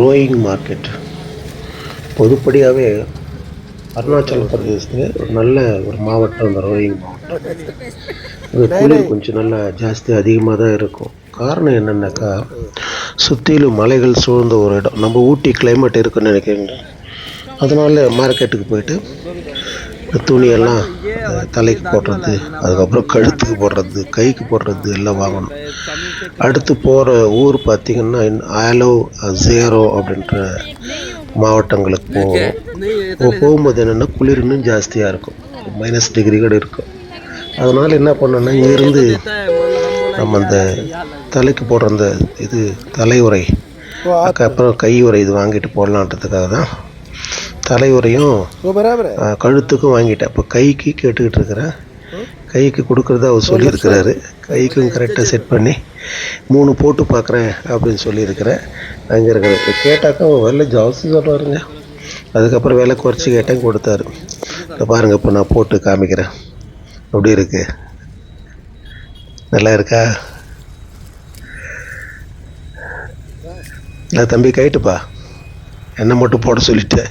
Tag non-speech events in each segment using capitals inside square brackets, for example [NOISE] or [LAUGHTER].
Rowing market பொதுப்படியாகவே Arunachal பிரதேசத்தில் ஒரு நல்ல ஒரு மாவட்டம் இந்த ரோயிங் மாவட்டம். இது குளிர் கொஞ்சம் நல்லா ஜாஸ்தி அதிகமாக தான் இருக்கும். காரணம் என்னென்னாக்கா சுற்றிலும் மலைகள் சூழ்ந்த ஒரு இடம். நம்ம ஊட்டி கிளைமேட் இருக்குன்னு நினைக்கிறீங்க அதனால மார்க்கெட்டுக்கு போயிட்டு துணியெல்லாம் தலைக்கு போடுறது அதுக்கப்புறம் கழுத்துக்கு போடுறது கைக்கு போடுறது எல்லாம் வாங்கணும். அடுத்து போகிற ஊர் பார்த்திங்கன்னா ஆலோ ஜேரோ அப்படின்ற மாவட்டங்களுக்கு போவோம். போகும்போது என்னென்னா குளிர் இன்னும் ஜாஸ்தியாக இருக்கும். மைனஸ் டிகிரி கூட இருக்கும். அதனால் என்ன பண்ணோன்னா இங்கேருந்து நம்ம அந்த தலைக்கு போடுற அந்த இது தலையுறை அதுக்கப்புறம் கை உரை இது வாங்கிட்டு போடலான்றதுக்காக தான் தலையுறையும் கழுத்துக்கும் வாங்கிட்டேன். இப்போ கைக்கு கேட்டுக்கிட்டு இருக்கிறேன். கைக்கு கொடுக்குறதா அவர் சொல்லியிருக்கிறாரு. கைக்கும் கரெக்டாக செட் பண்ணி மூணு போட்டு பார்க்குறேன் அப்படின்னு சொல்லியிருக்கிறேன். அங்கே இருக்கிறது கேட்டாக்கா அவன் வெளில ஜாஸ்தி சொல்கிறாருங்க அதுக்கப்புறம் விலை குறைச்சி கேட்டேன் கொடுத்தாரு. இதை பாருங்கள் இப்போ நான் போட்டு காமிக்கிறேன். அப்படி இருக்கு? நல்லா இருக்கா? இல்லை தம்பி கைட்டுப்பா என்ன மட்டும் போட சொல்லிட்டேன்.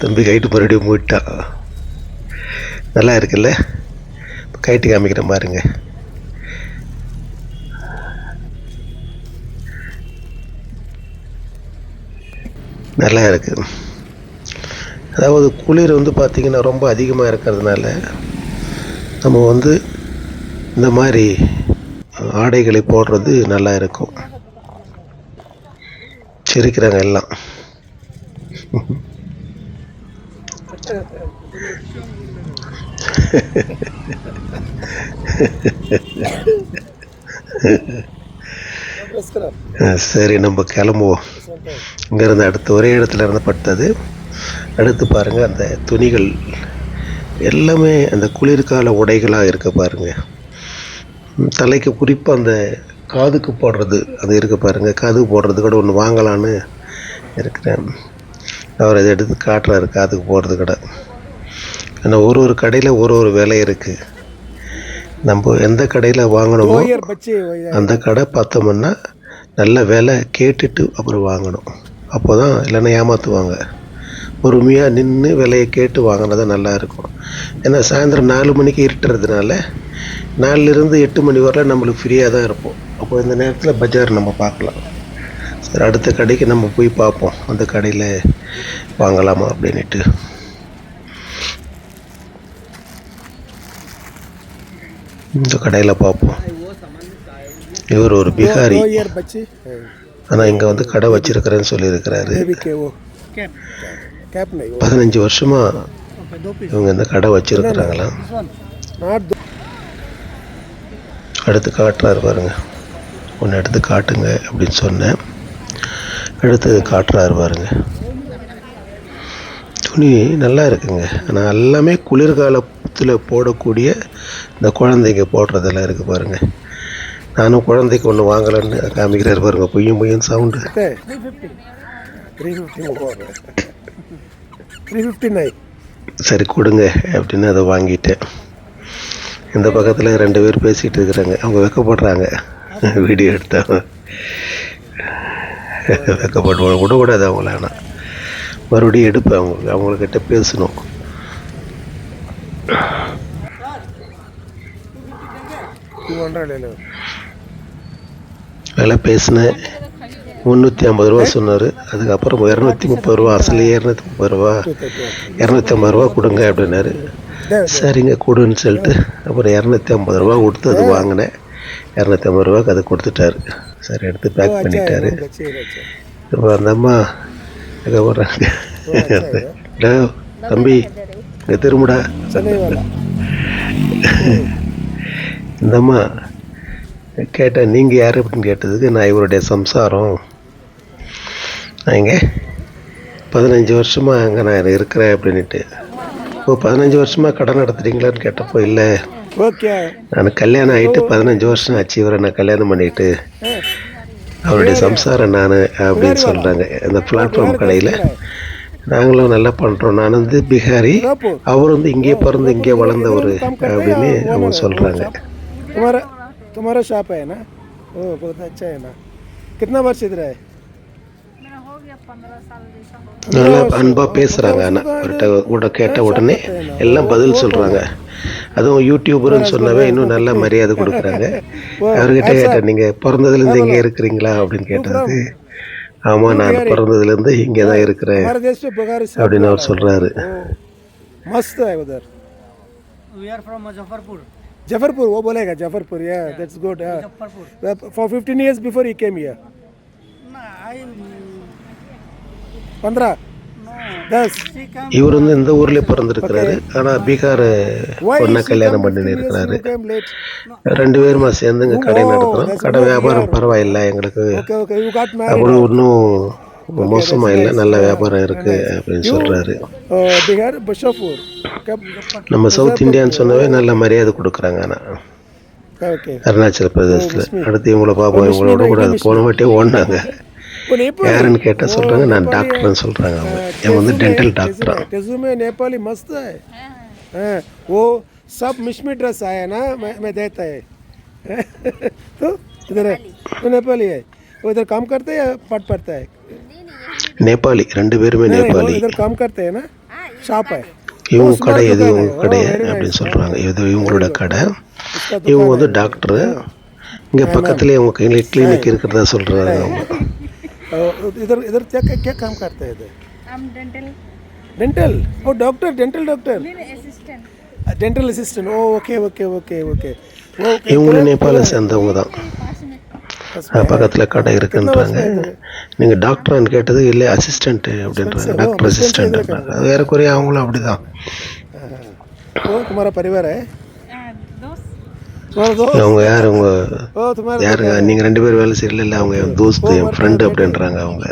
தம்பி கைட்டு மறுபடியும் போயிட்டான் நல்லா இருக்குல்ல இப்போ கைட்டு காமிக்கிறேன் பாருங்க. நல்லா இருக்குது அதாவது குளிர் வந்து பார்த்திங்கன்னா ரொம்ப அதிகமாக இருக்கிறதுனால நம்ம வந்து இந்த மாதிரி ஆடைகளை போடுறது நல்லா இருக்கும் சிரிக்கிறாங்க எல்லாம். சரி நம்ம கிளம்புவோம். இங்கேருந்து அடுத்து ஒரே இடத்துல இருந்து பட்டது. அடுத்து பாருங்கள் அந்த துணிகள் எல்லாமே அந்த குளிர்கால உடைகளாக இருக்க பாருங்கள் தலைக்கு குறிப்பாக அந்த காதுக்கு போடுறது அது இருக்க பாருங்கள் காதுக்கு போடுறது கூட ஒன்று வாங்கலான்னு இருக்கிறேன். அவர் அதை எடுத்து காட்டுறாரு காதுக்கு போகிறது கடை. ஆனால் ஒரு ஒரு கடையில் ஒரு ஒரு விலை இருக்குது நம்ம எந்த கடையில் வாங்கணுமோ அந்த கடை பார்த்தோம்னா நல்ல விலை கேட்டுட்டு அப்புறம் வாங்கணும். அப்போ தான் இல்லைன்னா ஏமாற்றுவாங்க பொறுமையாக நின்று விலையை கேட்டு வாங்கினா தான் நல்லாயிருக்கும் ஏன்னா சாயந்தரம் நாலு மணிக்கு இருட்டுறதுனால நாலுலேருந்து எட்டு மணி வரலாம் நம்மளுக்கு ஃப்ரீயாக தான் இருப்போம். அப்போ இந்த நேரத்தில் பஜார் நம்ம பார்க்கலாம். சரி அடுத்த கடைக்கு நம்ம போய் பார்ப்போம். அந்த கடையில் வாங்கலாமா அப்படின்ட்டு இந்த கடையில் பார்ப்போம் இவர் ஒரு பிகாரி. ஆனால் இங்கே வந்து கடை வச்சிருக்கிறேன்னு சொல்லியிருக்கிறாரு. பதினஞ்சு வருஷமா இவங்க இந்த கடை வச்சிருக்கிறாங்களா? அடுத்து காட்டுறாரு பாருங்க. ஒன்று எடுத்து காட்டுங்க அப்படின்னு சொன்னேன். எடுத்து காட்டுறாரு பாருங்க. துணி நல்லா இருக்குங்க. ஆனால் எல்லாமே குளிர்காலத்தில் போடக்கூடிய இந்த குழந்தைங்க போடுறதெல்லாம் இருக்குது பாருங்கள் நானும் குழந்தைக்கு ஒன்று வாங்கலைன்னு காமிக்கிறார் பாருங்கள் பொய்யும் பொய்யும் சவுண்டு சரி கொடுங்க அப்படின்னு அதை வாங்கிட்டேன். இந்த பக்கத்தில் ரெண்டு பேர் பேசிகிட்டு இருக்கிறாங்க. அவங்க வெக்கப்படுறாங்க. வீடியோ எடுத்தாங்க வெக்கப்படுவாங்க. கூட கூடாது அவங்கள ஆனால் மறுபடியும் எடுப்பேன் அவங்களுக்கு அவங்கக்கிட்ட பேசணும். அதெல்லாம் பேசினேன். முந்நூற்றி ஐம்பது ரூபா சொன்னார். அதுக்கப்புறம் இரநூத்தி முப்பது ரூபா அசலி இரநூத்தி முப்பது ரூபா. இரநூத்தி ஐம்பது ரூபா கொடுங்க அப்படின்னாரு. சரிங்க கொடுன்னு சொல்லிட்டு அப்புறம் இரநூத்தி ஐம்பது ரூபா கொடுத்து அது வாங்கினேன். இரநூத்தி ஐம்பது ரூபாய்க்கு அது கொடுத்துட்டாரு. சரி எடுத்து பேக் பண்ணிட்டாரு. இப்போ அந்த அம்மா எங்கே போடுறாங்க தம்பி இங்கே திரும்புடா. இந்தம்மா கேட்டேன் நீங்கள் யார் அப்படின்னு கேட்டதுக்கு நான் இவருடைய சம்சாரம். நான் இங்கே பதினஞ்சு வருஷமாக அங்கே நான் இருக்கிறேன் அப்படின்ட்டு ஓ பதினஞ்சு வருஷமாக கடன் நடத்துகிறீங்களான்னு கேட்டப்போ இல்லை. ஓகே. நான் கல்யாணம் ஆகிட்டு பதினஞ்சு வருஷம் ஆச்சு இவரை நான் கல்யாணம் பண்ணிட்டு. அவருடைய சம்சாரம் நான் அப்படின்னு சொல்கிறாங்க இந்த பிளாட்ஃபார்ம் கடையில் நாங்களும் நல்லா பண்ணுறோம் நான் வந்து பிகாரி Rapo, அவர் வந்து இங்கே பிறந்து இங்கே வளர்ந்தவர் அப்படின்னு அவங்க சொல்கிறாங்க तुम्हारा तुम्हारा शॉप है ना ओ बहुत अच्छा है ना कितना वर्ष इधर है मेरा हो நல்லா அன்பாக பேசுகிறாங்க ஆனால் அவர்கிட்ட கூட கேட்ட உடனே எல்லாம் பதில் சொல்கிறாங்க அதுவும் யூடியூபர்னு சொன்னவே இன்னும் நல்ல மரியாதை கொடுக்குறாங்க அவர்கிட்ட கேட்டேன் நீங்கள் பிறந்ததுலேருந்து இங்கே இருக்கிறீங்களா அப்படின்னு கேட்டதுக்கு ஆமாம் நான் பிறந்ததுலேருந்து இங்கே தான் இருக்கிறேன் हमारे देश में बघारी सब அப்படின்னு அவர் சொல்கிறாரு मस्त है उधर We are from Muzaffarpur. Jafarpur वो बोलेगा जफरपुर या that's good Muzaffarpur. For 15 years before he came here No, வந்துடா இவர் வந்து இந்த ஊர்லேயே பிறந்திருக்கிறாரு. ஆனால் பீகார் பொண்ணை கல்யாணம் பண்ணின்னு இருக்கிறாரு. ரெண்டு பேருமா சேர்ந்து இங்கே கடை நடத்துகிறோம் கடை வியாபாரம் பரவாயில்லை எங்களுக்கு. அப்படி ஒன்றும் மோசமாக இல்லை. நல்ல வியாபாரம் இருக்குது அப்படின்னு சொல்கிறாரு நம்ம சவுத் இந்தியான்னு சொன்னவே நல்ல மரியாதை கொடுக்குறாங்க ஆனால் அருணாச்சல பிரதேசத்தில். அடுத்து இவங்கள பார்ப்போம் இவங்களோட கூட போன வாட்டியே ஓடினாங்க. யாருன்னு கேட்டால் சொல்கிறாங்க நான் டாக்டர்னு சொல்கிறாங்க அவங்க இவங்க வந்து டென்டல் டாக்டரா तेजू में नेपाली मस्त है हाँ, वो सब मिशमी ड्रेस आया ना मैं मैं देता है तो इधर है वो नेपाली है वो इधर काम करते हैं या पढ़ पढ़ता है நேபாளி ரெண்டு பேருமே नहीं, वो நேபாளி इधर काम करते हैं ना शॉप है இவங்க கடை எது இவங்க கடை அப்படின்னு சொல்கிறாங்க இது இவங்களோட கடை इसका இவங்க வந்து டாக்டரு இங்கே பக்கத்துலேயே இவங்க கிளினிக் கிளினிக் இருக்கிறதா சொல்கிறாங்க அவங்க अ, इधर इधर क्या क्या क्या काम करते हैं इधर I'm dental dental O doctor dental doctor assistant. Dental assistant O okay okay okay okay वो இவங்களும் நேபாளை சேர்ந்தவங்க தான் பக்கத்தில் கடை இருக்குன்றாங்க நீங்கள் டாக்டரான்னு கேட்டது இல்லை அசிஸ்டன்ட் அப்படின்றாங்க டாக்டர் அசிஸ்டன்ட்ன்றாங்க அது ஏறக்குறைய அவங்களும் அப்படிதான் वो तुम्हारा परिवार அவங்க யார்? அவங்க யார்? நீங்கள் ரெண்டு பேரும் வேலை செய்யல இல்லை அவங்க என் தோஸ்து என் ஃப்ரெண்டு அப்படின்றாங்க அவங்க.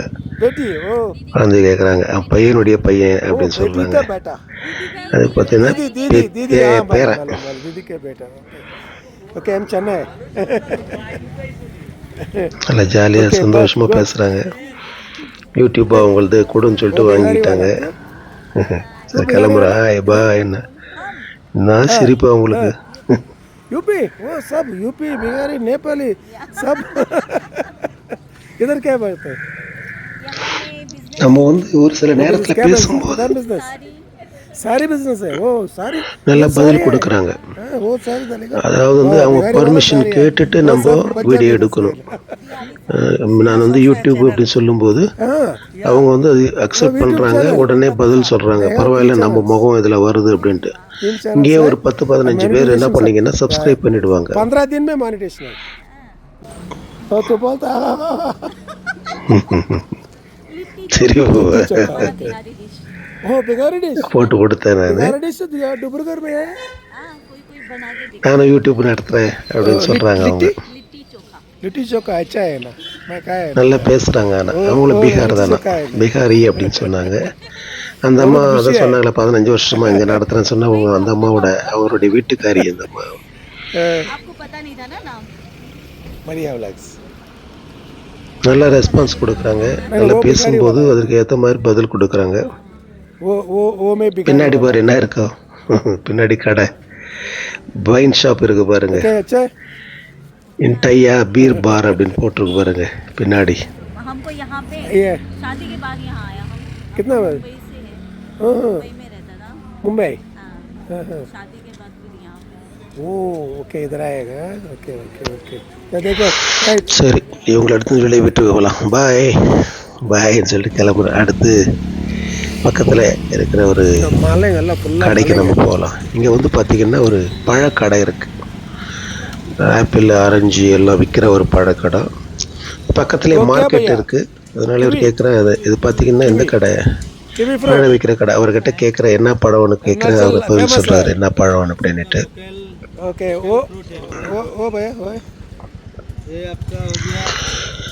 குழந்தை கேட்குறாங்க பையனுடைய பையன் அப்படின்னு சொல்கிறாங்க அது பார்த்தீங்கன்னா பேரன் சென்னை. நல்லா ஜாலியாக சந்தோஷமாக பேசுகிறாங்க யூடியூப் அவங்களது கொடுன்னு சொல்லிட்டு வாங்கிட்டாங்க. சரி கிளம்புறா. பா என்ன? நான் சிரிப்பு அவங்களுக்கு? यूपी वो सब यूपी बिहारी नेपाली सब इधर क्या बोलते हैं நம்ம வந்து ஒரு சில நேரத்தில் பேசும்போது சாரி பிஸ்னஸ் ஓ சாரி நல்லா பதில் கொடுக்குறாங்க. ஓ சாரி அதாவது வந்து அவங்க பர்மிஷன் கேட்டுட்டு நம்ம வீடியோ எடுக்கணும். நான் வந்து யூடியூப் அப்படின்னு சொல்லும்போது அவங்க வந்து அது அக்செப்ட் பண்ணுறாங்க உடனே பதில் சொல்கிறாங்க பரவாயில்ல நம்ம முகம் இதில் வருது அப்படின்ட்டு. இங்கேயே ஒரு பத்து பதினஞ்சு பேர் என்ன பண்ணீங்கன்னா சப்ஸ்கிரைப் பண்ணிடுவாங்க. [LAUGHS] சரி [LAUGHS] है तो तो बोलता சரி ओ बिगारी डिश போட்டு கொடுத்தேன் நான் बिगारी डिश तो दिया डुबरगढ़ में है हाँ कोई कोई बना के दे நானும் யூடியூப் நடத்துகிறேன் அப்படின்னு சொல்கிறாங்க அவங்க लिट्टी चोखा लिट्टी चोखा अच्छा है ना मैं कहा है நல்லா பேசுகிறாங்க ஆனால் அவங்களும் பீகார் தானே பீகாரி அப்படின்னு சொன்னாங்க அந்த அம்மா அதை சொன்னாங்களே பதினஞ்சு வருஷமா இங்கே நடத்துகிறேன்னு சொன்னா அவங்க அந்த அம்மாவோட அவருடைய வீட்டுக்காரி அந்த அம்மா आपको पता नहीं था ना नाम मरिया व्लॉग्स நல்லா ரெஸ்பான்ஸ் கொடுக்குறாங்க நல்லா பேசும்போது அதற்கு ஏற்ற மாதிரி பதில் கொடுக்குறாங்க वो वो वो मैं बिगाड़ी பின்னாடி பாரு என்ன இருக்கோ [LAUGHS] பின்னாடி கடை வைன் ஷாப் இருக்கு பாருங்க क्या अच्छा है? இன்டையா பீர் பார் அப்படின்னு போட்டிருக்கு பாருங்க பின்னாடி हमको यहाँ पे ये शादी के बाद यहाँ आया हम कितना बजे मुंबई से है हाँ, हाँ, मुंबई में रहता था मुंबई हाँ हाँ, हाँ। शादी के बाद फिर यहाँ पे ओ ओके इधर आएगा ओके ओके ओके तो देखो right. சரி இவங்களை எடுத்து வெளியே விட்டு போகலாம் பாய் பாய்ன்னு சொல்லிட்டு கிளம்புறேன் அடுத்து பக்கத்தில் இருக்கிற ஒரு மாலைங்க எல்லாம் ஃபுல்லாக கடைக்கு நம்ம போகலாம் இங்கே வந்து பார்த்திங்கன்னா ஒரு பழக்கடை இருக்குது ஆப்பிள் ஆரஞ்சு எல்லாம் விற்கிற ஒரு பழக்கடை பக்கத்துலேயே மார்க்கெட் இருக்குது அதனால இவர் கேட்குறேன் இது இது பார்த்தீங்கன்னா எந்த கடை கிவி பழம் விற்கிற கடை அவர்கிட்ட கேட்குற என்ன பழம்னு கேட்குறேன் அவர் பதில் சொல்கிறாரு என்ன பழம் அப்படின்னுட்டு ओके वो वो वो भैया वो ये आपका हो गया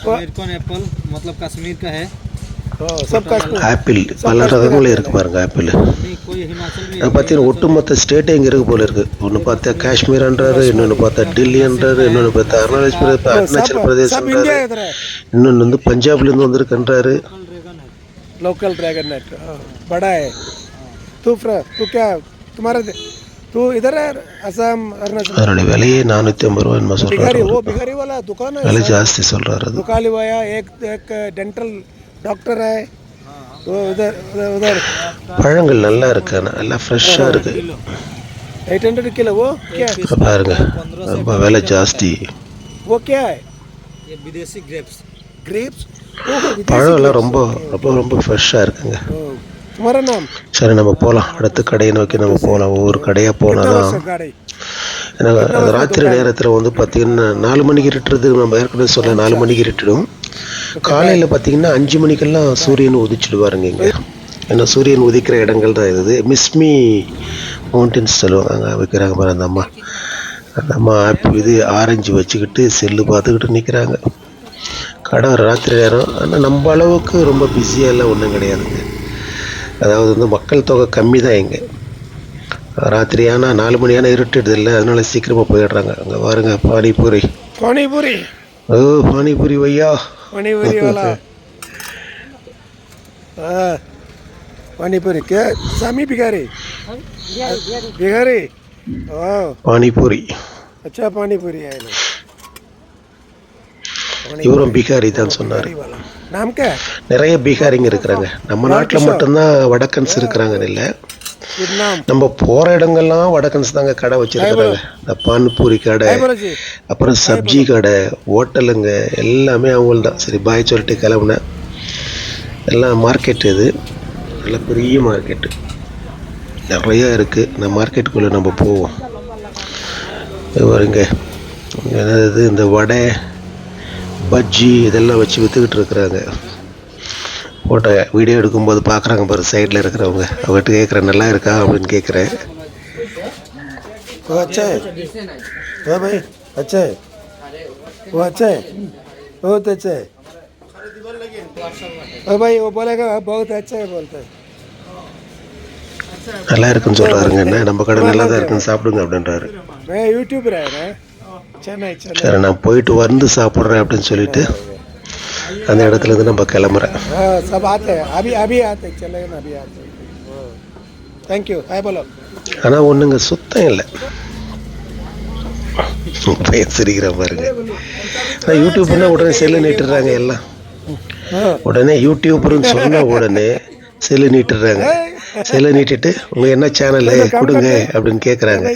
अमेरिकन एप्पल मतलब कश्मीर का है ओ सब कश्मीर ஆப்பிள் பல ரகங்களும் இருக்கு பாருங்க ஆப்பிள் नहीं कोई हिमाचल में அது பார்த்தீங்கன்னா ஒட்டுமொத்த ஸ்டேட்டே இங்கே இருக்கு போல இருக்கு ஒன்று பார்த்தா காஷ்மீர்ன்றாரு இன்னொன்று பார்த்தா டெல்லின்றாரு இன்னொன்று பார்த்தா அருணாச்சல் பிரதேச அருணாச்சல் सब பிரதேசன்றாரு इंडिया इधर है இன்னொன்று வந்து பஞ்சாப்லேருந்து வந்திருக்குன்றாரு लोकल ड्रैगन नेट बड़ा है तू फ्रा तू क्या तुम्हारा तू इधर है असम अरुणाचल அதனுடைய விலையே நானூற்றி ஐம்பது ரூபா என்னமோ சொல்கிறாரு बिहारी वो बिहारी वाला दुकान है விலை ஜாஸ்தி சொல்கிறாரு அது दुकाली वाया एक एक डेंटल டாக்டர். டாக்டரே பழங்கள் நல்லா இருக்கு. நல்லா ஃப்ரெஷ்ஷாக இருக்கு. எயிட் ஹண்ட்ரட் கிலோ ஓகே பாருங்க. ரொம்ப விலை ஜாஸ்தி. ஓகே விதேசி கிரேப்ஸ் கிரேப்ஸ் பழம்லாம் ரொம்ப ரொம்ப ரொம்ப ஃப்ரெஷ்ஷாக இருக்குங்க. சரி நம்ம போகலாம் அடுத்த கடையை நோக்கி நம்ம போகலாம் ஒவ்வொரு கடையாக போனால் தான் ராத்திரி நேரத்தில் வந்து பார்த்தீங்கன்னா நாலு மணிக்கு இருட்டுறது நம்ம ஏற்கனவே சொன்ன நாலு மணிக்கு இருட்டிடும். காலையில் பார்த்தீங்கன்னா அஞ்சு மணிக்கெல்லாம் சூரியன் உதிச்சிடுவாருங்க இங்கே. ஏன்னா சூரியன் உதிக்கிற இடங்கள் தான் இது. மிஸ்மி மவுண்டன்ஸ் சொல்லுவாங்க. அங்கே வைக்கிறாங்க பாரு அந்த அம்மா. அந்த அம்மா ஆப்பிள் இது ஆரஞ்சு வச்சுக்கிட்டு செல்லு பார்த்துக்கிட்டு நிற்கிறாங்க கடை ராத்திரி நேரம். ஆனால் நம்ம அளவுக்கு ரொம்ப பிஸியாலாம் ஒன்றும் கிடையாதுங்க. அதாவது வந்து மக்கள் தொகை கம்மி தான் இங்கே. ராத்திரியானா நாலு மணியான இருட்டுடுது இல்லை அதனால சீக்கிரமாக போயிடுறாங்க. அங்கே பாருங்க பானிபூரி. பானிபூரி. ஓ பானிபூரி வையா? பானிபூரி [LAUGHS] பானிபூரி. கே சாமி பிகாரி. பிகாரி. ஓ. பானிபூரி. அச்சா பானிபூரி இவரும் பீகாரி தான் சொன்னார். நிறைய பீகாரிங்க இருக்கிறாங்க. நம்ம நாட்டில் மட்டும்தான் வடக்கன்ஸ் இருக்கிறாங்கன்னு இல்லை. நம்ம போகிற இடங்கள்லாம் வடக்கன்ஸ் தாங்க கடை வச்சுருக்கிறாங்க. இந்த பான்பூரி கடை அப்புறம் சப்ஜி கடை ஹோட்டலுங்க எல்லாமே அவங்கள்தான். சரி பாய் சொல்லிட்டு கிளம்புனேன். எல்லாம் மார்க்கெட் இது. நல்ல பெரிய மார்க்கெட்டு நிறையா இருக்கு. இந்த மார்க்கெட்டுக்குள்ள நம்ம போவோம். வருங்க என்னது இந்த வடை பஜ்ஜி இதெல்லாம் வச்சு விற்றுக்கிட்டு இருக்கிறாங்க. ஃபோட்டோ வீடியோ எடுக்கும்போது பார்க்குறாங்க பாரு சைடில் இருக்கிறவங்க. அவங்ககிட்ட கேட்குறேன் நல்லா இருக்கா அப்படின்னு கேட்குறேன். ஓ அச்சய் ஓ by அச்சய் O அச்சய் O तचे O by ஓ போலேகா பகுத் அச்சா போல்தே நல்லா இருக்குன்னு சொல்கிறாருங்க என்ன? நம்ம கடை நல்லா தான் இருக்குன்னு சாப்பிடுங்க அப்படின்றாரு. யூடியூபரா சென்னை. சரி நான் போயிட்டு வந்து சாப்பிட்றேன் அப்படின்னு சொல்லிட்டு அந்த இடத்துல இருந்து நம்ம கிளம்புறேன். சப் அபி அபி ஆத்தே செல்லையன் அபி ஆத்தே. தேங்க்யூ ஹாய் ஆனால் ஒன்றுங்க சுத்தம் இல்லை. பையன் சிரிக்கிற பாருங்க ஆனால் யூடியூப்னா உடனே செல்லு நிட்டுறாங்க எல்லாம். உடனே யூடியூப்னு சொன்ன உடனே செல்லு நீட்டுறாங்க. செல்லு நீட்டிட்டு உங்கள் என்ன சேனலு கொடுங்க அப்படின்னு கேட்குறாங்க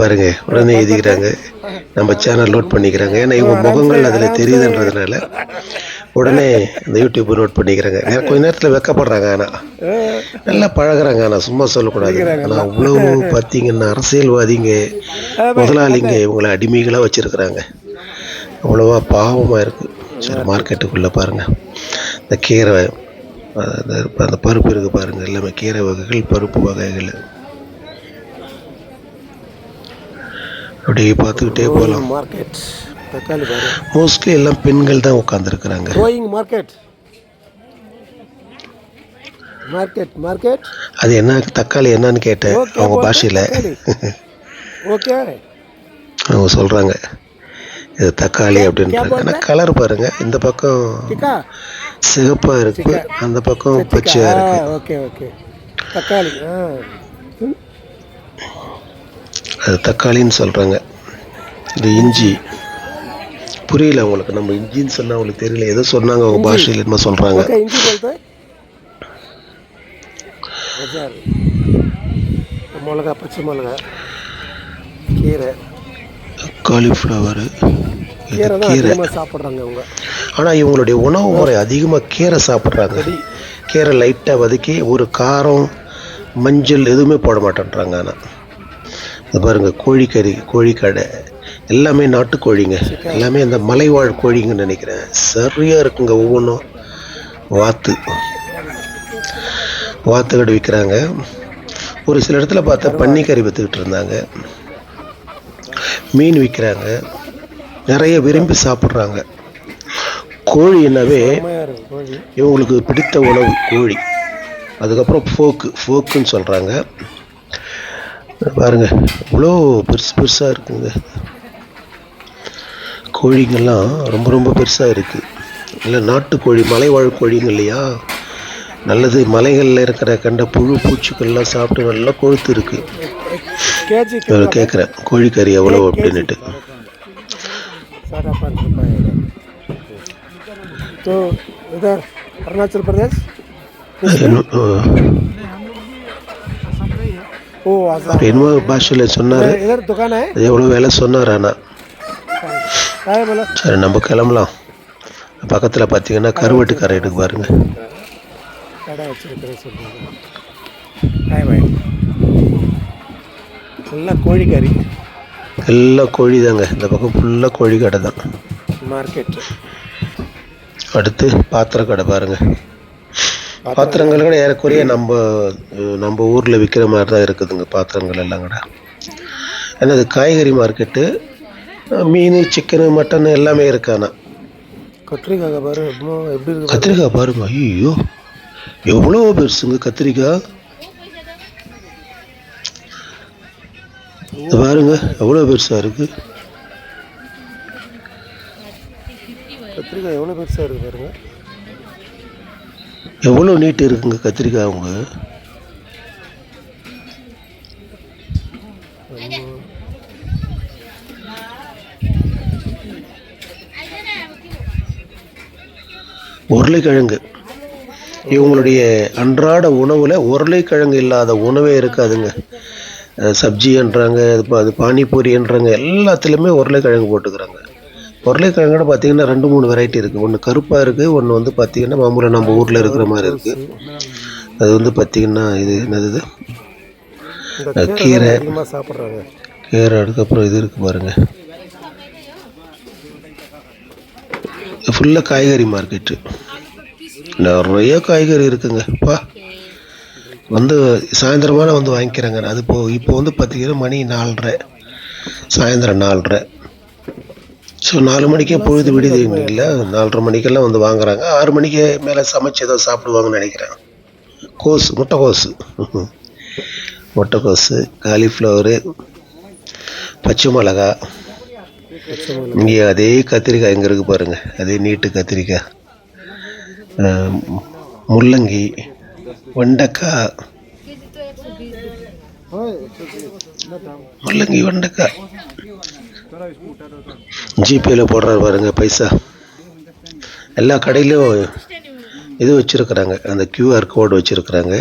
பாருங்க உடனே எழுதிக்கிறாங்க. நம்ம சேனல் நோட் பண்ணிக்கிறாங்க. ஏன்னா இவங்க முகங்கள் அதில் தெரியுதுன்றதுனால உடனே இந்த யூடியூப் நோட் பண்ணிக்கிறாங்க. கொஞ்ச நேரத்தில் வெக்கப்படுறாங்க ஆனால் நல்லா பழகிறாங்க ஆனால் சும்மா சொல்லக்கூடாது. ஆனால் அவ்வளோ பார்த்தீங்கன்னா அரசியல்வாதிங்க முதலாளிங்க இவங்களை அடிமைகளாக வச்சுருக்குறாங்க. அவ்வளோவா பாவமாக இருக்குது சரி மார்க்கெட்டுக்குள்ளே பாருங்கள் இந்த கீரை அந்த அந்த பருப்பு இருக்குது பாருங்கள் எல்லாமே கீரை வகைகள் பருப்பு வகைகள். அப்படியே பார்த்துக்கிட்டே போகலாம் மார்க்கெட் மோஸ்ட்லி எல்லாம் பெண்கள் தான் உட்காந்துருக்குறாங்க மார்க்கெட் மார்க்கெட் மார்க்கெட் அது என்ன தக்காளி என்னன்னு கேட்டேன் அவங்க பாஷையில். ஓகே அவங்க சொல்கிறாங்க இது தக்காளி அப்படின்றாங்க. ஆனால் கலர் பாருங்கள் இந்த பக்கம் சிகப்பாக இருக்கு. அந்த பக்கம் பச்சையாக இருக்கு. Okay okay. தக்காளி அது தக்காளின்னு சொல்றாங்க. இது இஞ்சி. புரியல அவங்களுக்கு நம்ம இஞ்சின்னு சொன்னா அவங்களுக்கு தெரியல. ஏதோ சொன்னாங்க அவங்க பாஷையில என்ன இஞ்சி மிளகா பச்சை மிளகா. கீரை. காலிஃப்ளவரு. கீரை சாப்பிட்றாங்க அவங்க. ஆனால் இவங்களுடைய உணவு முறை அதிகமாக கீரை சாப்பிட்றாங்க. கீரை லைட்டாக வதக்கி ஒரு காரம் மஞ்சள் எதுவுமே போட மாட்டேன்றாங்க ஆனால் இது பாருங்க கோழிக்கறி கோழிக்கடை எல்லாமே நாட்டுக்கோழிங்க. எல்லாமே இந்த மலைவாழ் கோழிங்கன்னு நினைக்கிறேன். சரியாக இருக்குங்க ஒவ்வொன்றும். வாத்து. வாத்து கடை விற்கிறாங்க ஒரு சில இடத்துல பார்த்தா பன்னிக்கறி விற்றுக்கிட்டு இருந்தாங்க. மீன் விற்கிறாங்க நிறைய விரும்பி சாப்பிட்றாங்க. கோழினாவே இவங்களுக்கு பிடித்த உணவு கோழி. அதுக்கப்புறம் ஃபோக்கு. ஃபோக்குன்னு சொல்கிறாங்க பாருங்கள் இவ்வளோ பெருசு பெருசாக இருக்குங்க. கோழிங்கெல்லாம் ரொம்ப ரொம்ப பெருசாக இருக்குது இல்லை நாட்டுக்கோழி மலைவாழ் கோழிங்க இல்லையா? நல்லது மலைகளில் இருக்கிற கண்ட புழு பூச்சிக்கள்லாம் சாப்பிட்டு நல்லா கொழுத்து இருக்கு. கேட்குறேன் கோழிக்கறி எவ்வளோ? அப்படின்ட்டு तो इधर अरुणाचल प्रदेश ओ आसाम என்னமோ பாஷையில் சொன்னார் इधर दुकान है அது எவ்வளோ வேலை சொன்னார் ஆனால் क्या है बोला சரி நம்ம கிளம்பலாம் பக்கத்தில் பார்த்தீங்கன்னா கருவட்டு கரை இருக்கு பாருங்க கடை வச்சிருக்கிறேன் சொல்லுங்க ஹாய் பாய் எல்லாம் கோழிக்கறி எல்லாம் கோழி தாங்க இந்த பக்கம் ஃபுல்லாக கோழி கடை தான் மார்க்கெட் அடுத்து பாத்திர கடை பாருங்க. பாத்திரங்கள் கூட ஏறக்குறைய நம்ம நம்ம ஊரில் விற்கிற மாதிரி தான் இருக்குதுங்க பாத்திரங்கள் எல்லாம் கூட. ஏன்னா இது காய்கறி மார்க்கெட்டு மீன் சிக்கனு மட்டன் எல்லாமே இருக்கானா கத்திரிக்காய் பாரு எப்படி கத்திரிக்காய் பாருங்க ஐயோ எவ்வளோ பெருசுங்க கத்திரிக்காய். பாருங்க எவ்வளோ பெருசாக இருக்குது கத்திரிக்காய் எவ்வளோ பெருசாக இருக்கு பாருங்க. எவ்வளோ நீட்டு இருக்குங்க கத்திரிக்காய் அவங்க உருளைக்கிழங்கு. இவங்களுடைய அன்றாட உணவில் உருளைக்கிழங்கு இல்லாத உணவே இருக்காதுங்க. சப்ஜின்றாங்க அது பானிபூரின்றாங்க எல்லாத்துலேயுமே உருளைக்கிழங்கு போட்டுக்கிறாங்க. உருளைக்கிழங்கோட பார்த்தீங்கன்னா ரெண்டு மூணு வெரைட்டி இருக்குது ஒன்று கருப்பாக இருக்குது ஒன்று வந்து பார்த்தீங்கன்னா மாமூலாக நம்ம ஊரில் இருக்கிற மாதிரி இருக்குது அது வந்து பார்த்தீங்கன்னா இது என்னது கீரை. சாப்பிட்றாங்க. கீரை அதுக்கப்புறம் இது இருக்குது பாருங்க. ஃபுல்லாக காய்கறி மார்க்கெட்டு நிறைய காய்கறி இருக்குங்க. பா. வந்து சாயந்தரமான வந்து வாங்கிக்கிறாங்க. அது இப்போ இப்போ வந்து பார்த்தீங்கன்னா மணி நாலரை. சாயந்தரம் நாலரை. ஸோ நாலு மணிக்கே பொழுது விடுது இல்லை நாலரை மணிக்கெல்லாம் வந்து வாங்குறாங்க. ஆறு மணிக்கு மேலே சமைச்சு ஏதோ சாப்பிடுவாங்கன்னு நினைக்கிறேன். கோஸ் முட்டைக்கோஸு முட்டைக்கோஸு காலிஃப்ளவரு பச்சை மிளகா. இங்கே அதே கத்திரிக்காய் இங்கே இருக்கு பாருங்க. அதே நீட்டு கத்திரிக்காய். முள்ளங்கி வெண்டைக்காய். முள்ளங்கி வெண்டைக்காய். ஜிபேயில் போடுறாரு பாருங்கள் பைசா. எல்லா கடையிலும் இது வச்சுருக்குறாங்க. அந்த கியூஆர் கோடு வச்சுருக்குறாங்க.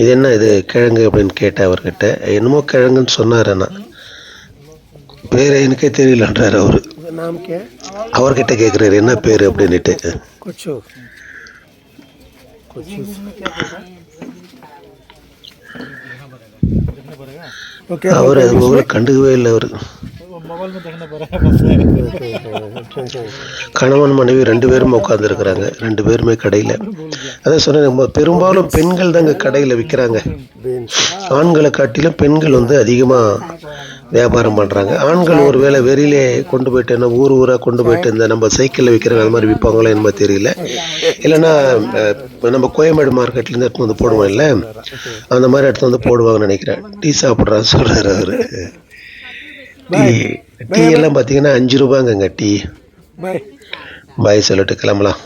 இது என்ன இது கிழங்கு அப்படின்னு கேட்டேன் அவர்கிட்ட. என்னமோ கிழங்குன்னு சொன்னார் ஆனால் பேர் எனக்கே தெரியலன்றார் அவர். அவர்கிட்ட கேட்குறாரு என்ன பேர் அப்படின்ட்டு அவர் அது கண்டுக்கவே இல்லை அவர். கணவன் மனைவி ரெண்டு பேரும் உட்காந்துருக்குறாங்க ரெண்டு பேருமே கடையில். அதான் சொன்னேன் பெரும்பாலும் பெண்கள் தாங்க கடையில் விற்கிறாங்க ஆண்களை காட்டிலும் பெண்கள் வந்து அதிகமாக வியாபாரம் பண்ணுறாங்க ஆண்கள் ஒரு வேளை வெளியிலே கொண்டு போயிட்டு ஊர் ஊராக கொண்டு போயிட்டு இந்த நம்ம சைக்கிளில் விற்கிறாங்க அந்த மாதிரி விற்பாங்களோ என்னமோ தெரியல. இல்லைன்னா நம்ம கோயம்பேடு மார்க்கெட்லேருந்து எடுத்து வந்து போடுவோம் இல்லை? அந்த மாதிரி எடுத்து வந்து போடுவாங்கன்னு நினைக்கிறேன். டீ சாப்பிட்றான்னு சொல்கிறார் அவர். டீ டீ எல்லாம் பார்த்தீங்கன்னா அஞ்சு ரூபாங்கங்க டீ. பாய் சொல்லிட்டு கிளம்பலாம்.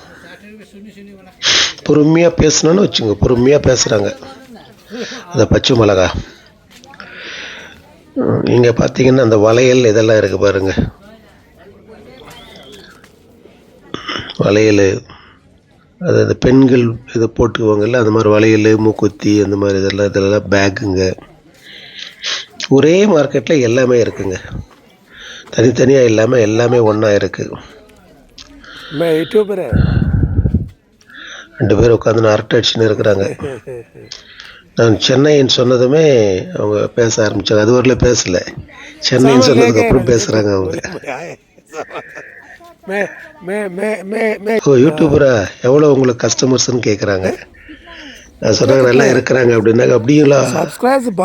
பொறுமையாக பேசணும்னு வச்சுங்க பொறுமையாக பேசுகிறாங்க அந்த பச்சை மிளகா. இங்கே பார்த்தீங்கன்னா அந்த வளையல் இதெல்லாம் இருக்குது பாருங்க. வளையல் அது அந்த பெண்கள் இதை போட்டுக்குவாங்கல்ல அந்த மாதிரி வளையல் மூக்குத்தி அந்த மாதிரி இதெல்லாம் இதெல்லாம் பேக்குங்க ஒரே மார்க்கெட்டில் எல்லாமே இருக்குங்க. தனித்தனியாக இல்லாமல் எல்லாமே ஒன்றா இருக்குது ரெண்டு பேரும் உட்காந்து அரட்டை அடிச்சுன்னு இருக்கிறாங்க. நான் சென்னைன்னு சொன்னதுமே அவங்க பேச ஆரம்பித்தாங்க அது வரல பேசல. சென்னைன்னு சொன்னதுக்கு அப்புறம் பேசுகிறாங்க அவங்க. ஓ யூடியூபரா எவ்வளோ உங்களுக்கு கஸ்டமர்ஸ்ன்னு கேட்குறாங்க சொன்னாங்க நல்லா இருக்கிறாங்க அப்படின்னாங்க. அப்படியும்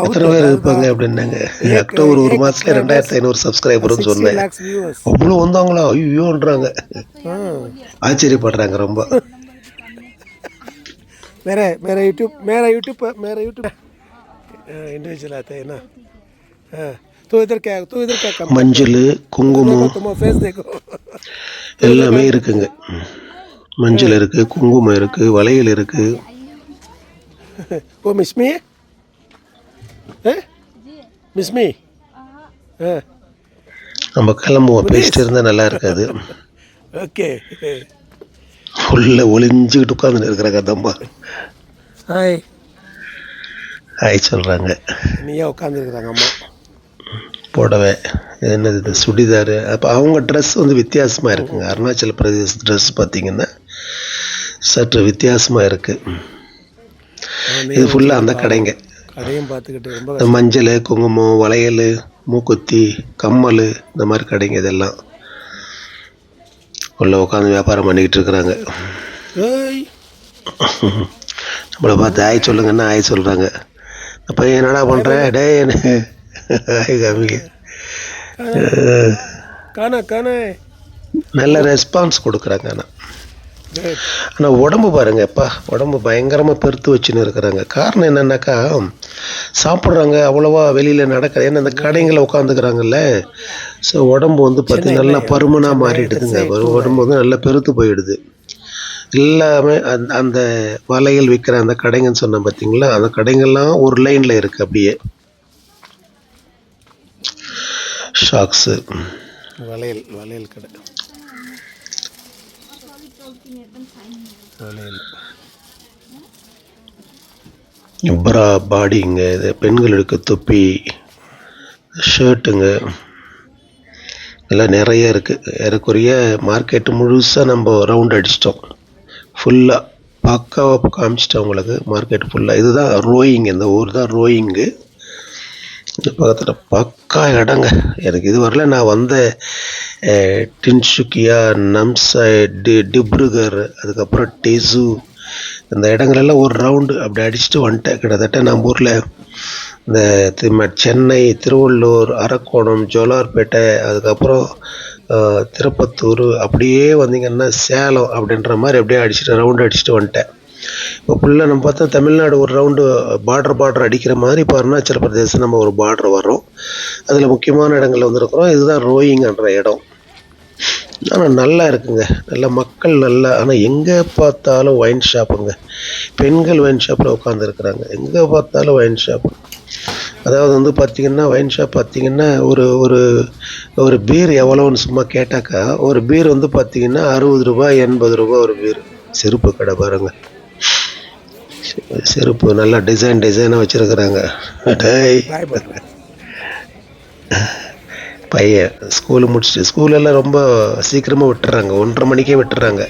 எத்தனை பேர் இருப்பாங்க அப்படின்னாங்க. அக்டோபர் ஒரு மாதத்துல ரெண்டாயிரத்தி ஐநூறு சப்ஸ்கிரைபர்னு சொன்னேன். அவ்வளோ வந்தாங்களா? ஐயோன்றாங்க. ஆச்சரியப்படுறாங்க ரொம்ப. வேற வேற யூடியூப் வேற யூடியூப் வேற யூடியூப். இண்டிவிஜுவலாக ஆத்தே என்ன? தூ இதர் கே மஞ்சள் குங்குமம். ஃபேஸ் எல்லாமே இருக்குங்க. மஞ்சள் இருக்குது குங்குமம் இருக்குது வளையல் இருக்குது वो मिसमी है हैं मिसमी हाँ நம்ம கிளம்புவோம் பேசிட்டு இருந்தால் நல்லா இருக்காது ओके உள்ள ஒளிஞ்சுக்கிட்டு உட்காந்துன்னு இருக்கிறாங்க அந்த அம்மா ஹாய் ஆய் சொல்கிறாங்க நீயே உட்காந்துருக்குறாங்க அம்மா புடவை இது என்னது இது சுடிதாரு அப்போ அவங்க ட்ரெஸ் வந்து வித்தியாசமாக இருக்குங்க அருணாச்சல பிரதேச ட்ரெஸ் பார்த்தீங்கன்னா சற்று வித்தியாசமாக இருக்குது இது ஃபுல்லாக அந்த கடைங்க. கடையும் பார்த்துக்கிட்டு ரொம்ப மஞ்சள் குங்குமம் வளையல் மூக்குத்தி கம்மல் இந்த மாதிரி கடைங்க இதெல்லாம். உள்ள உட்காந்து வியாபாரம் பண்ணிக்கிட்டு இருக்கிறாங்க. நம்மளை பார்த்து ஆய் சொல்லுங்கன்னா ஆய் சொல்கிறாங்க அப்போ என்னடா பண்ணுற டே ஆய் காமிங்க. காணா காணா. நல்ல ரெஸ்பான்ஸ் கொடுக்குறாங்க ஆனால். ஆனால் உடம்பு பாருங்க எப்பா உடம்பு பயங்கரமாக பெருத்து வச்சுன்னு இருக்கிறாங்க. காரணம் என்னன்னாக்கா சாப்பிட்றாங்க அவ்வளோவா வெளியில் நடக்கிற ஏன்னா இந்த கடைங்களில் உட்காந்துக்கிறாங்கல்ல ஸோ உடம்பு வந்து பார்த்து நல்லா பருமனாக மாறிடுதுங்க. உடம்பு வந்து நல்லா பெருத்து போயிடுது. எல்லாமே அந்த அந்த வளையல் விற்கிற அந்த கடைங்கன்னு சொன்னேன் பார்த்தீங்களா அந்த கடைங்கள்லாம் ஒரு லைனில் இருக்குது அப்படியே. ஷாக்ஸு வளையல் வளையல் கடை. வளையல் பிரா பாடிங்க இது பெண்களுக்கு தொப்பி ஷர்ட்டுங்க எல்லாம் நிறைய இருக்குது ஏறக்குறைய மார்க்கெட்டு முழுசாக நம்ம ரவுண்ட் அடிச்சிட்டோம். ஃபுல்லாக பக்காவாக காமிச்சிட்டோம் உங்களுக்கு. மார்க்கெட் ஃபுல்லாக இதுதான் ரோயிங் இந்த ஊர் தான் ரோயிங்கு இந்த பக்கத்தில் பக்கா இடங்க. எனக்கு இது வரல. நான் வந்த டின்சுக்கியா நம்சை டி டிப்ருகர் அதுக்கப்புறம் டெசு. இந்த இடங்களெல்லாம் ஒரு ரவுண்டு அப்படி அடிச்சுட்டு வந்துட்டேன். கிட்டத்தட்ட நம்ம ஊரில் இந்த திம- சென்னை திருவள்ளூர் அரக்கோணம் ஜோலார்பேட்டை அதுக்கப்புறம் திருப்பத்தூர் அப்படியே வந்தீங்கன்னா சேலம் அப்படின்ற மாதிரி அப்படியே அடிச்சுட்டு ரவுண்டு அடிச்சுட்டு வந்துட்டேன். இப்போ ஃபுல்லாக நம்ம பார்த்தா தமிழ்நாடு ஒரு ரவுண்டு பார்டர் பார்டர் அடிக்கிற மாதிரி இப்போ அருணாச்சல பிரதேசம் நம்ம ஒரு பார்டர் வரோம் அதில் முக்கியமான இடங்கள்ல வந்துருக்குறோம். இதுதான் ரோயிங்கன்ற இடம். ஆனால் நல்லா இருக்குங்க. நல்ல மக்கள் நல்லா ஆனால் எங்கே பார்த்தாலும் ஒயின் ஷாப்புங்க பெண்கள் ஒயின் ஷாப்பில் உட்காந்துருக்குறாங்க எங்கே பார்த்தாலும் ஒயின் ஷாப் அதாவது வந்து பார்த்தீங்கன்னா ஒயின் ஷாப் பார்த்தீங்கன்னா ஒரு ஒரு ஒரு பீர் எவ்வளோன்னு சும்மா கேட்டாக்கா ஒரு பீர் வந்து பார்த்தீங்கன்னா அறுபது ரூபாய் எண்பது ரூபாய் ஒரு பீர் செருப்பு கடை பாருங்க. செருப்பு நல்லா டிசைன் டிசைனாக வச்சுருக்குறாங்க. [LAUGHS] டேய். பையன் ஸ்கூலு முடிச்சுட்டு ஸ்கூலெல்லாம் ரொம்ப சீக்கிரமாக விட்டுறாங்க. ஒன்றரை மணிக்கே விட்டுறாங்க.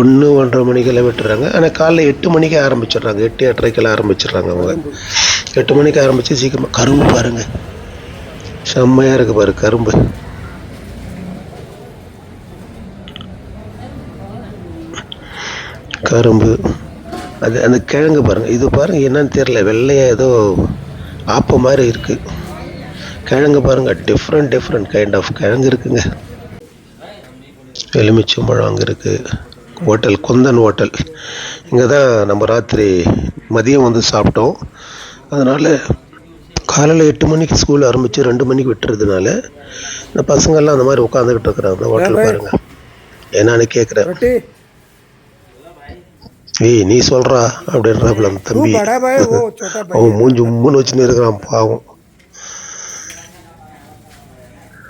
ஒன்று ஒன்றரை மணிக்கெல்லாம் விட்டுறாங்க. ஆனால் காலைல எட்டு மணிக்கே ஆரம்பிச்சிடுறாங்க. எட்டு எட்டரைக்கெல்லாம் ஆரம்பிச்சிடுறாங்க அவங்க. எட்டு மணிக்கு ஆரம்பித்து சீக்கிரமாக கரும்பு பாருங்கள் செம்மையாக இருக்குது பாரு கரும்பு. கரும்பு. அது அந்த கிழங்கு பாருங்கள் இது பாருங்கள் என்னன்னு தெரியல. வெள்ளையாக ஏதோ ஆப்ப மாதிரி இருக்குது கிழங்கு பாருங்கள் டிஃப்ரெண்ட் டிஃப்ரெண்ட் கைண்ட் ஆஃப் கிழங்கு இருக்குங்க. எலுமிச்சம்பழம் அங்கே இருக்குது ஹோட்டல் குந்தன் ஹோட்டல். இங்கே தான் நம்ம ராத்திரி மதியம் வந்து சாப்பிட்டோம். அதனால் காலையில் எட்டு மணிக்கு ஸ்கூல் ஆரம்பித்து ரெண்டு மணிக்கு விட்டுறதுனால இந்த பசங்கள்லாம் அந்த மாதிரி உட்காந்துக்கிட்டு இருக்கிறாங்க. அந்த ஹோட்டல் பாருங்கள் என்னான்னு கேட்குறேன் ஏய் நீ சொல்கிறா அப்படின்றாப்புல அந்த தம்பி. அவன் மூஞ்சி உம்முன்னு வச்சுன்னு இருக்கிறான் பாவம்.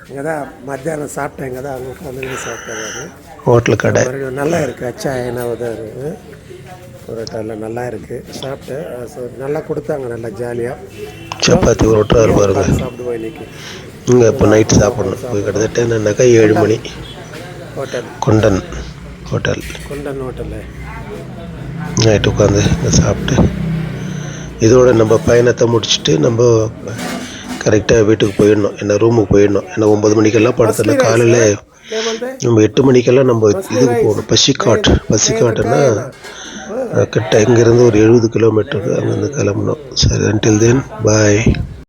இங்கே தான் மத்தியானம் சாப்பிட்டேன் இங்கே தான் அங்கே உட்காந்து சாப்பிட்டேன் ஹோட்டல் கடை. நல்லா இருக்குது அச்சா என்ன உதவு புரோட்டாவில் நல்லா இருக்குது சாப்பிட்டேன். so நல்லா கொடுத்தாங்க நல்லா ஜாலியாக சப்பாத்தி ஒரு விட்டுறாரு பாருங்க சாப்பிடுவோம் இன்னைக்கு? இங்கே இப்போ நைட் சாப்பிடணும் போய் கிட்டத்தட்ட என்னன்னாக்கா ஏழு மணி. ஹோட்டல் கொண்டன். ஹோட்டல். கொண்டன் ஹோட்டலு. நைட்டு உட்காந்து சாப்பிட்டு இதோட நம்ம பயணத்தை முடிச்சுட்டு நம்ம கரெக்டாக வீட்டுக்கு போயிடணும். என்ன ரூமுக்கு போயிடணும். ஏன்னா ஒம்பது மணிக்கெல்லாம் படத்தில் காலையில் நம்ம எட்டு மணிக்கெல்லாம் நம்ம இதுக்கு போகணும். பசிக்காட் பசிக்காட்டுன்னா கிட்ட இங்கேருந்து ஒரு எழுபது கிலோமீட்டருக்கு அங்கேருந்து கிளம்பணும். சரி அன்டில் தென் பாய்